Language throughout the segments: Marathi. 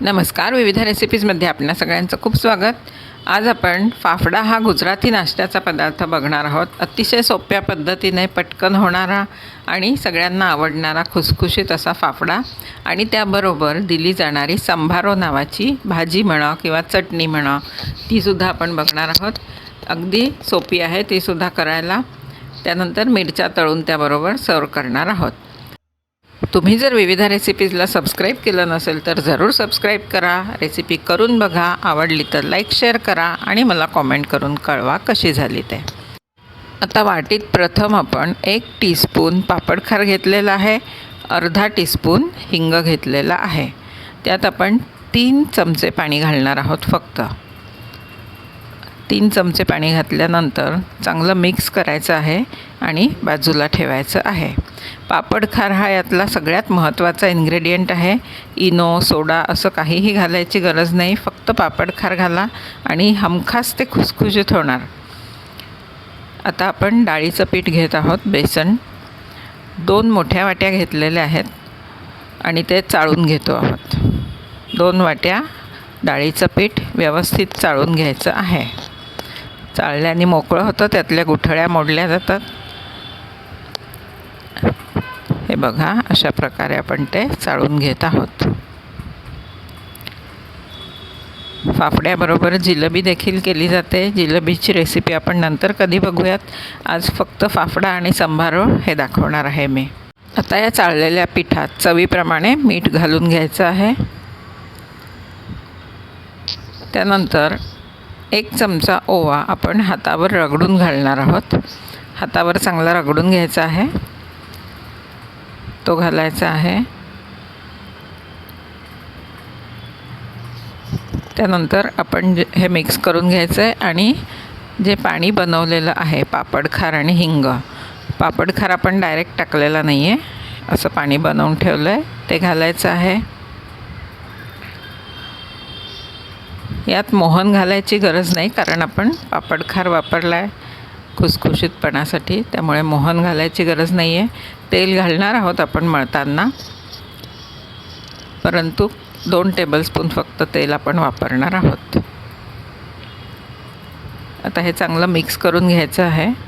नमस्कार. विविध रेसिपीजमध्ये आपल्या सगळ्यांचं खूप स्वागत. आज आपण फाफडा हा गुजराती नाश्त्याचा पदार्थ बघणार आहोत. अतिशय सोप्या पद्धतीने पटकन होणारा आणि सगळ्यांना आवडणारा खुसखुशीत असा फाफडा आणि त्याबरोबर दिली जाणारी संभारो नावाची भाजी म्हणा किंवा चटणी म्हणा तीसुद्धा आपण बघणार आहोत. अगदी सोपी आहे तीसुद्धा करायला. त्यानंतर मिरच्या तळून त्याबरोबर सर्व करणार आहोत. तुम्ही जर विविध रेसिपीजला सबस्क्राईब केलं नसेल तर जरूर सबस्क्राईब करा. रेसिपी करून बघा. आवडली तर लाईक शेअर करा आणि मला कॉमेंट करून कळवा कशी झाली ते. आता वाटीत प्रथम आपण एक टीस्पून पापडखार घेतलेला आहे. अर्धा टीस्पून हिंग घेतलेला आहे. त्यात आपण तीन चमचे पाणी घालणार आहोत फक्त. तीन चमचे पाणी घातल्यानंतर चांगलं मिक्स करायचं आहे आणि बाजूला ठेवायचं आहे. पापड खार हा यातला सगळ्यात महत्त्वाचा इन्ग्रेडियंट आहे. इनो सोडा असं काहीही घालायची गरज नाही. फक्त पापड खार घाला आणि हमखास ते खुसखुशीत होणार. आता आपण डाळीचं पीठ घेत आहोत बेसन. दोन मोठ्या वाट्या घेतलेल्या आहेत आणि ते चाळून घेतो आहोत. दोन वाट्या डाळीचं पीठ व्यवस्थित चाळून घ्यायचं आहे. चाळल्याने मोकळं होतं त्यातल्या गुठळ्या मोडल्या जातात. हे बघा अशा प्रकारे आपण ते चाळून घेत आहोत. फाफड्याबरोबर जिलबी देखील केली जाते. जिलबीची रेसिपी आपण नंतर कधी बघूयात. आज फक्त फाफडा आणि संभारो हे दाखवणार आहे मी. आता या चाळलेल्या पिठात चवीप्रमाणे मीठ घालून घ्यायचं आहे. त्यानंतर एक चमचा ओवा आपण हातावर रगडून घालणार आहोत. हातावर चांगला रगडून घ्यायचा आहे. तो घालायचा आहे. त्यानंतर आपण जे हे मिक्स करून घ्यायचं आहे आणि जे पाणी बनवलेलं आहे पापडखार आणि हिंग. पापडखार आपण डायरेक्ट टाकलेला नाही आहे असं पाणी बनवून ठेवलं आहे ते घालायचं आहे. यात मोहन घालायची गरज नाही कारण आपण पापडखार वापरला आहे खुसखुशीतपणासाठी. त्यामुळे मोहन घालायची गरज नाही आहे तेल घालणार आहोत आपण मळताना. परंतु दोन टेबलस्पून फक्त तेल आपण वापरणार आहोत. आता हे चांगलं मिक्स करून घ्यायचं आहे.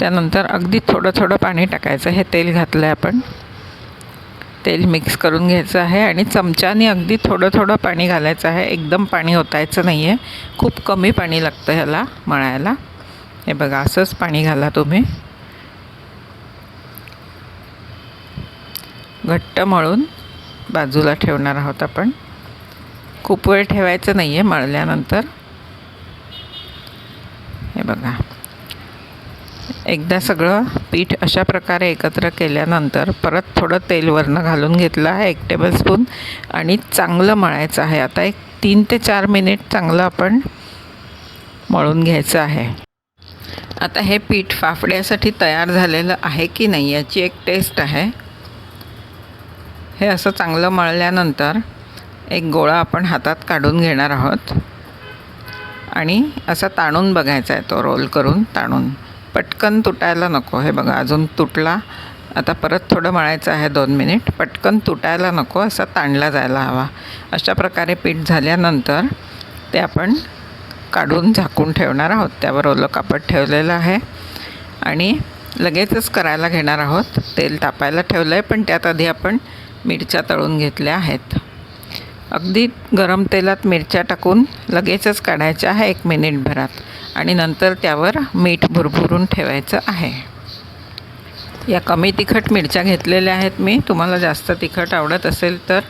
त्यानंतर अगदी थोडं थोडं पाणी टाकायचं. हे तेल घातलं आहे आपण. तेल मिक्स करून घ्यायचं आहे आणि चमच्याने अगदी थोडं थोडं पाणी घालायचं आहे. एकदम पाणी ओतायचं नाही आहे खूप कमी पाणी लागतं ह्याला मळायला. हे बघा असंच पाणी घाला तुम्ही. घट्ट मळून बाजूला ठेवणार आहोत आपण. खूप वेळ ठेवायचं नाही आहे मळल्यानंतर. हे बघा. एकदा सगळं पीठ अशा प्रकारे एकत्र केल्यानंतर परत थोडं तेल वरनं घालून घेतलं आहे एक टेबलस्पून आणि चांगलं मळायचं आहे. आता एक तीन ते चार मिनिट चांगलं आपण मळून घ्यायचं आहे. आता हे पीठ फाफड्यासाठी तयार झालेलं आहे की नाही याची एक टेस्ट आहे. हे असं चांगलं मळल्यानंतर एक गोळा आपण हातात काढून घेणार आहोत. आणि असा ताणून बघायचा आहे तो रोल करून ताणून. पटकन तुटायला नको. हे बघा अजून तुटला. आता परत थोडं मळायचं आहे दोन मिनिट. पटकन तुटायला नको असा ताणला जायला हवा. अशा प्रकारे पीठ झाल्यानंतर ते आपण काढून झाकून ठेवणार आहोत. त्यावर ओलं कापड ठेवलेलं आहे. आणि लगेचच करायला घेणार आहोत. तेल तापायला ठेवलं आहे पण त्यात आधी आपण मिरच्या तळून घेतल्या आहेत. अगदी गरम तेलात मिरच्या टाकून लगेचच काढायच्या आहे एक मिनिटभरात. आणि नंतर त्यावर मीठ भुरभुरून ठेवायचं आहे. या कमी तिखट मिरच्या घेतलेल्या आहेत मी. तुम्हाला जास्त तिखट आवडत असेल तर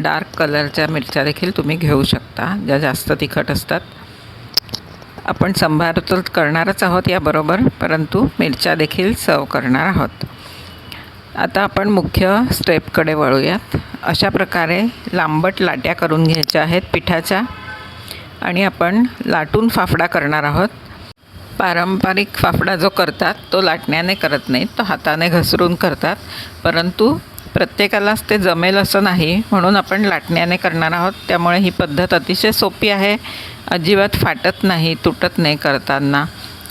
डार्क कलरच्या मिरच्या देखील तुम्ही घेऊ शकता ज्या जास्त तिखट असतात. आपण संभार तर करणारच आहोत याबरोबर परंतु मिरच्या देखील सर्व करणार आहोत. आता आपण मुख्य स्टेपकडे वळूयात. अशा प्रकारे लांबट लाट्या करून घ्यायच्या आहेत पिठाच्या आणि आपण लाटून फाफडा करणार आहोत. पारंपरिक फाफडा जो करतात तो लाटण्याने करत नाहीत तो हाताने घसरून करतात. परंतु प्रत्येकालाच ते जमेल असं नाही म्हणून आपण लाटण्याने करणार आहोत. त्यामुळे ही पद्धत अतिशय सोपी आहे. अजिबात फाटत नाही तुटत नाही करताना.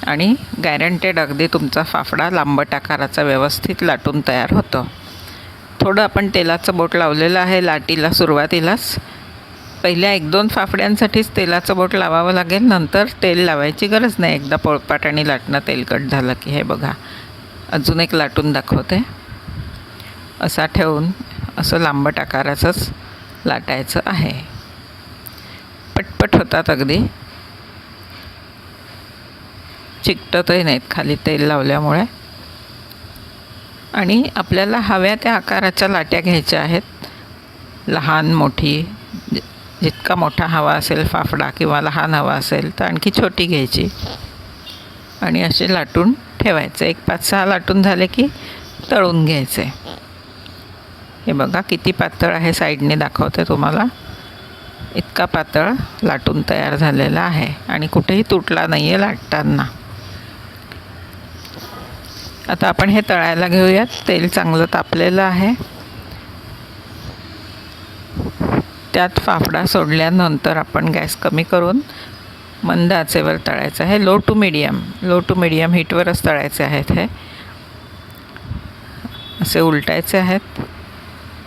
आणि गॅरंटेड अगदी तुमचा फाफडा लांबट आकाराचा व्यवस्थित लाटून तयार होतो. थोडं आपण तेलाचं बोट लावलेलं आहे लाटीला सुरुवातीलाच. पहिल्या एक दोन फाफड्यांसाठीच तेलाचं बोट लावावं लागेल नंतर तेल लावायची गरज नाही. एकदा पोळपाट आणि लाटणं तेलकट झालं की हे बघा अजून एक लाटून दाखवते. असा ठेवून असं लांबट आकाराचंच लाटायचं आहे. पटपट होतात अगदी. चिकटतही नाहीत खाली तेल लावल्यामुळे. आणि आपल्याला हव्या त्या आकाराच्या लाट्या घ्यायच्या आहेत. लहान मोठी जितका मोठा हवा असेल फाफडा किंवा लहान हवा असेल तर आणखी छोटी घ्यायची. आणि असे लाटून ठेवायचे. एक पाच सहा लाटून झाले की तळून घ्यायचे. हे बघा किती पातळ आहे साईडने दाखवते तुम्हाला. इतका पातळ लाटून तयार झालेला आहे. आणि कुठेही तुटला नाही आहे लाटताना. आता आपण हे तळायला घेऊयात. तेल चांगलं तापलेलं आहे. त्यात फाफडा सोडल्यानंतर आपण गॅस कमी करून मंद आचेवर तळायचं आहे. Low to medium low to medium हीटवरच तळायचे आहेत हे. असे उलटायचे आहेत.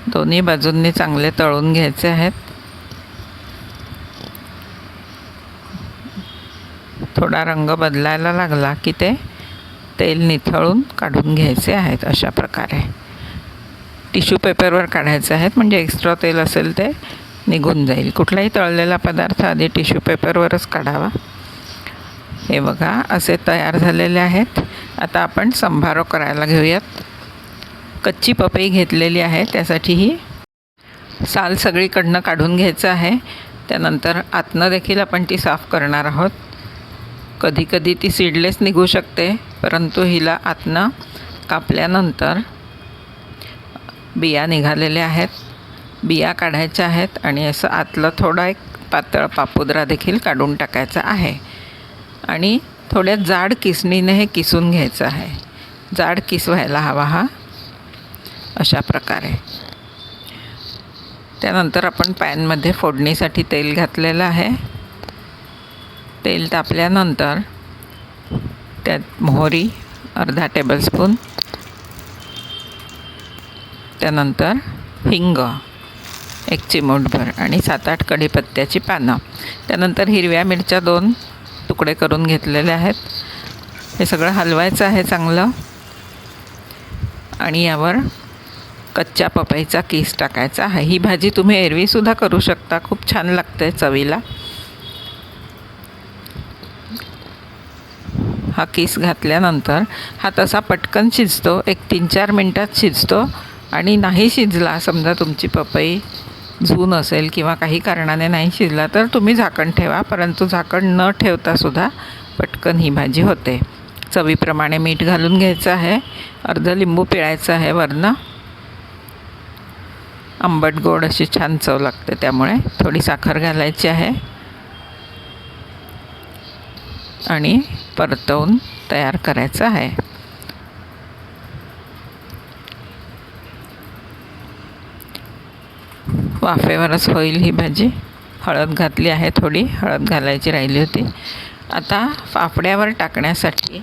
दोन्ही बाजूंनी चांगले तळून घ्यायचे आहेत. थोडा रंग बदलायला लागला की ते. तेल निथळून काढून घ्यायचे आहेत अशा प्रकारे. टिश्यू पेपरवर काढायचे आहेत म्हणजे एक्स्ट्रा तेल असेल ते निघून जाईल. कुठलाही तळलेला पदार्थ आधी टिश्यू पेपरवरच काढावा. हे बघा असे तयार झालेले आहेत. आता आपण संभारो करायला घेऊयात. कच्ची पपई घेतलेली आहे त्यासाठी ही साल सगळीकडनं काढून घ्यायचं आहे. त्यानंतर आतनं देखील आपण ती साफ करणार आहोत. कधीकधी ती सीडलेस निघू शकते परंतु हिला आतनं कापल्यानंतर बिया निघालेल्या आहेत. बिया काढायच्या आहेत आणि असं आतलं थोडा एक पातळ पापुद्रा देखील काढून टाकायचा आहे. आणि थोड्या जाड किसणीने हे किसून घ्यायचं आहे. जाड किस व्हायला हवा हा. अशा प्रकारे. त्यानंतर आपण पॅनमध्ये फोडणीसाठी तेल घातलेलं आहे. तेल तापल्यानंतर त्यात मोहरी अर्धा टेबलस्पून त्यानंतर हिंग एक चिमूटभर आणि सात आठ कढीपत्त्याची पानं. त्यानंतर हिरव्या मिरच्या दोन तुकडे करून घेतलेले आहेत. हे सगळं हलवायचं आहे चांगलं. आणि यावर कच्च्या पपईचा किस टाकायचा आहे. ही भाजी तुम्ही एरवीसुद्धा करू शकता. खूप छान लागते चवीला. हा केस घातल्यानंतर हा तसा पटकन शिजतो एक तीन चार मिनटात शिजतो आणि नाही शिजला समजा तुमची पपई झून असेल किंवा काही कारणाने नाही शिजला तर तुम्ही झाकण ठेवा परंतु झाकण न ठेवतासुद्धा पटकन ही भाजी होते. चवीप्रमाणे मीठ घालून घ्यायचं आहे अर्ध लिंबू पिळायचं आहे वरनं. आंबट गोड अशी छान चव लागते त्यामुळे थोडी साखर घालायची आहे. आणि परतवून तयार करायचं आहे. वाफेवरच होईल ही भाजी. हळद घातली आहे थोडी हळद घालायची राहिली होती. आता फाफड्यावर टाकण्यासाठी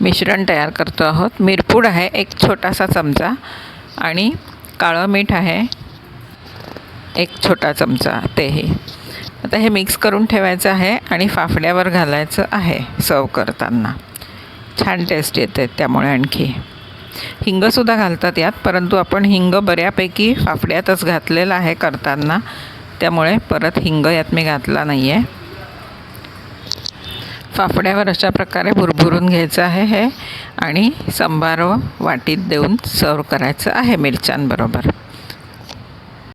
मिश्रण तयार करतो आहोत. मिरपूड आहे एक छोटासा चमचा आणि काळं मीठ आहे एक छोटा चमचा. तेही. आता हे मिक्स करून ठेवायचं आहे आणि फाफड्यावर घालायचं आहे सर्व करताना. छान टेस्ट येते त्यामुळे आणखी. हिंगसुद्धा घालतात यात परंतु आपण हिंग बऱ्यापैकी फाफड्यातच घातलेला आहे करताना. त्यामुळे परत हिंग यात मी घातला नाही आहे फाफड्यावर अशा प्रकारे भुरभुरून घ्यायचं आहे हे आणि संभार वाटीत देऊन सर्व करायचं आहे मिरच्यांबरोबर.